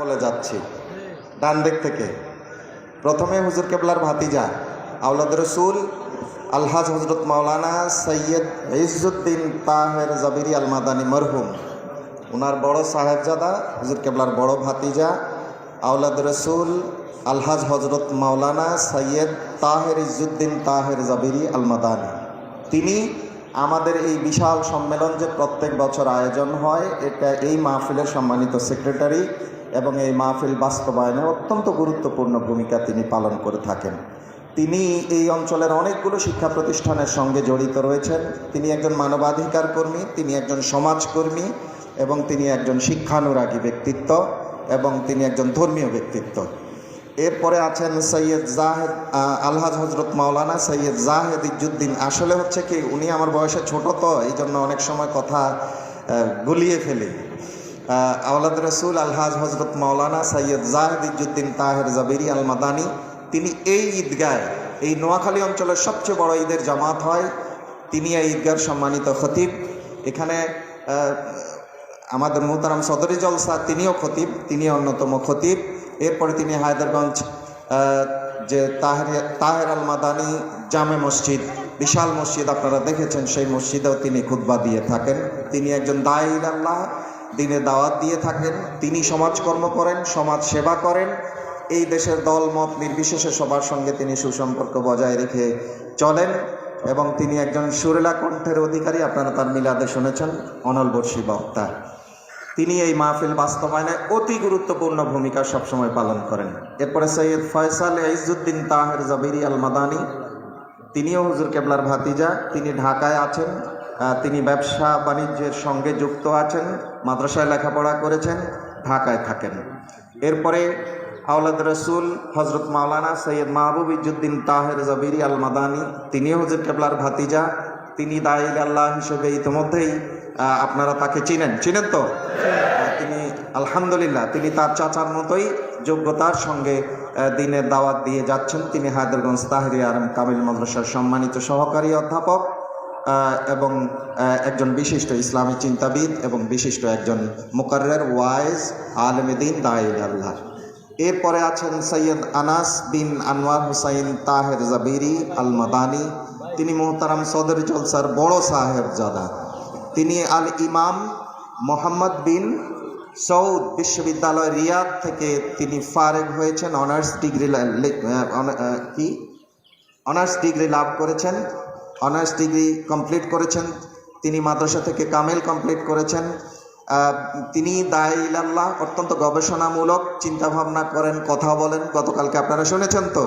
বলে যাচ্ছি, ডান দিক থেকে। প্রথমে হুজুর কেবলার ভাতিজা আউলাদ রসুল, আলহাজ হজরত মাওলানা সৈয়দ ইজুদ্দিন তাহের জাবিরি আল মাদানী মরহুম। ওনার বড় সাহেবজাদা, হুজুর কেবলার বড় ভাতিজা আউলাদ রসুল, আলহাজ হজরত মাওলানা সৈয়দ তাহের ইজুদ্দিন তাহের জাবিরি আল মাদানী তিনি আমাদের এই বিশাল সম্মেলন যে প্রত্যেক বছর আয়োজন হয়, এটা এই মাহফিলের সম্মানিত সেক্রেটারি এবং এই মাহফিল বাস্তবায়নে অত্যন্ত গুরুত্বপূর্ণ ভূমিকা তিনি পালন করে থাকেন। তিনি এই অঞ্চলের অনেকগুলো শিক্ষা প্রতিষ্ঠানের সঙ্গে জড়িত রয়েছেন। তিনি একজন মানবাধিকার কর্মী, তিনি একজন সমাজকর্মী এবং তিনি একজন শিক্ষানুরাগী ব্যক্তিত্ব এবং তিনি একজন ধর্মীয় ব্যক্তিত্ব। এরপরে আছেন সৈয়দ জাহেদ আলহাজ হজরত মাওলানা সৈয়দ জাহেদ ইজুদ্দিন আসলে হচ্ছে কি, উনি আমার বয়সে ছোট তো এই জন্য অনেক সময় কথা গুলিয়ে ফেলি। আওলাদ রসুল আলহাজ হজরত মাওলানা সৈয়দ জাহেদ ইজুদ্দিন তাহের জাবিরি আল মাদানি তিনি এই ঈদগায়, এই নোয়াখালী অঞ্চলের সবচেয়ে বড় ঈদের জামাত হয়। তিনি এই ঈদগার সম্মানিত খতিব। এখানে আমাদের মোহতারাম সদরি জলসা, তিনিও খতিব তিনি অন্যতম খতিব। এরপরে তিনি হায়দারগঞ্জ যে তাহের তাহের আল মাদানি জামে মসজিদ, বিশাল মসজিদ আপনারা দেখেছেন, সেই মসজিদেও তিনি খুতবা দিয়ে থাকেন। তিনি একজন দায়ীর আল্লাহ। দিনে দাওয়াত দিয়ে থাকেন, তিনি সমাজকর্ম করেন, সমাজ সেবা করেন। এই দেশের দল, মত নির্বিশেষে সবার সঙ্গে তিনি সুসম্পর্ক বজায় রেখে চলেন এবং তিনি একজন সুরেলা কণ্ঠের অধিকারী। আপনারা তার মিলাদে শুনেছেন অনলবর্ষী বক্তা। তিনি এই মাহফিল বাস্তবায়নে অতি গুরুত্বপূর্ণ ভূমিকা সবসময় পালন করেন। এরপরে সৈয়দ ফয়সাল ইজুদ্দিন তাহের জাবিরি আল মাদানি তিনিও হুজুর কেবলার ভাতিজা। তিনি ঢাকায় আছেন। তিনি ব্যবসা বাণিজ্যের সঙ্গে যুক্ত আছেন, মাদ্রাসায় লেখাপড়া করেছেন, ঢাকায় থাকেন। এরপরে আওলাদ রসুল হজরত মাওলানা সৈয়দ মাহবুব ইজুদ্দিন তাহের জাবিরি আল মাদানি তিনিও হুজুর কেবলার ভাতিজা, তিনি দাইল আল্লাহ হিসেবে ইতিমধ্যেই আপনারা তাকে চিনেন। চিনেন তো? তিনি আলহামদুলিল্লাহ, তিনি তার চাচার মতোই যোগ্যতার সঙ্গে দিনের দাওয়াত দিয়ে যাচ্ছেন। তিনি হায়দরগঞ্জ তাহরি আরম কামিল মাদ্রাসার সম্মানিত সহকারী অধ্যাপক। এবং একজন বিশিষ্ট ইসলামী চিন্তাবিদ এবং বিশিষ্ট একজন মুকাররের ওয়াইজ আলমেদিন দাইল আল্লাহ। এরপরে আছেন সৈয়দ আনাস বিন আনোয়ার হুসাইন তাহের জাবিরি আল মাদানি তিনি মোহতারাম সদর জলসার বড় সাহেব জাদা তিনি আল ইমাম মোহাম্মদ বিন সৌদ বিশ্ববিদ্যালয় রিয়াদ থেকে তিনি ফারেক হয়েছেন, অনার্স ডিগ্রি কি? অনার্স ডিগ্রি লাভ করেছেন। অনার্স ডিগ্রি কমপ্লিট করেছেন। তিনি মাদ্রাসা থেকে কামেল কমপ্লিট করেছেন। তিনি দাইলাল্লাহ অত্যন্ত গবেষণামূলক, চিন্তাভাবনা করেন, কথা বলেন। গতকালকে আপনারা শুনেছেন তো?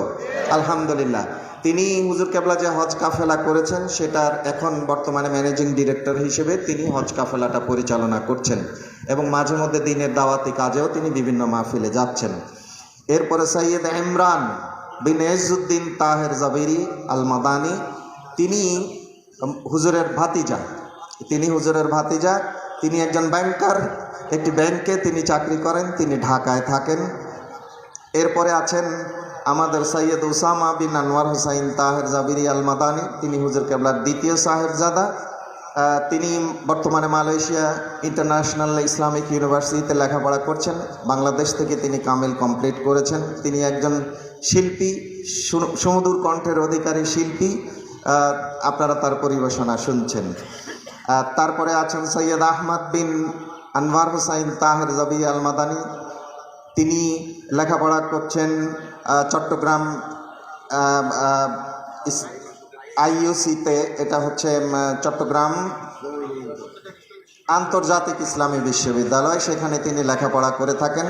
আলহামদুলিল্লাহ। তিনি হুজুর কেবলা যে হজ কাফেলা করেছেন, সেটার এখন বর্তমানে ম্যানেজিং ডিরেক্টর হিসেবে তিনি হজ কাফেলাটা পরিচালনা করছেন এবং মাঝে মধ্যে দিনের দাওয়াতি কাজেও তিনি বিভিন্ন মাহফিলে যাচ্ছেন। এরপরে সৈয়দ ইমরান বিন এজুদ্দিন তাহের জাবিরি আল মাদানি তিনি হুজুরের ভাতিজা। তিনি হুজুরের ভাতিজা, তিনি একজন ব্যাংকার। একটি ব্যাংকে তিনি চাকরি করেন, তিনি ঢাকায় থাকেন। এরপরে আছেন আমাদের সৈয়দ উসামা বিন আনোয়ার হুসাইন তাহের জাবিরি আল মাদানি তিনি হুজুর কেবলার দ্বিতীয় সাহেবজাদা। তিনি বর্তমানে মালয়েশিয়া ইন্টারন্যাশনাল ইসলামিক ইউনিভার্সিটিতে লেখাপড়া করছেন। বাংলাদেশ থেকে তিনি কামিল কমপ্লিট করেছেন। তিনি একজন শিল্পী সুমধুর কণ্ঠের অধিকারী শিল্পী। আপনারা তার পরিবেশনা শুনছেন। তারপরে আছেন সৈয়দ আহমদ বিন আনওয়ার হুসাইন তাহের জাবি আল মাদানি তিনি লেখাপড়া করছেন চট্টগ্রাম আইইউসিতে। এটা হচ্ছে চট্টগ্রাম আন্তর্জাতিক ইসলামী বিশ্ববিদ্যালয়। সেখানে তিনি লেখাপড়া করে থাকেন।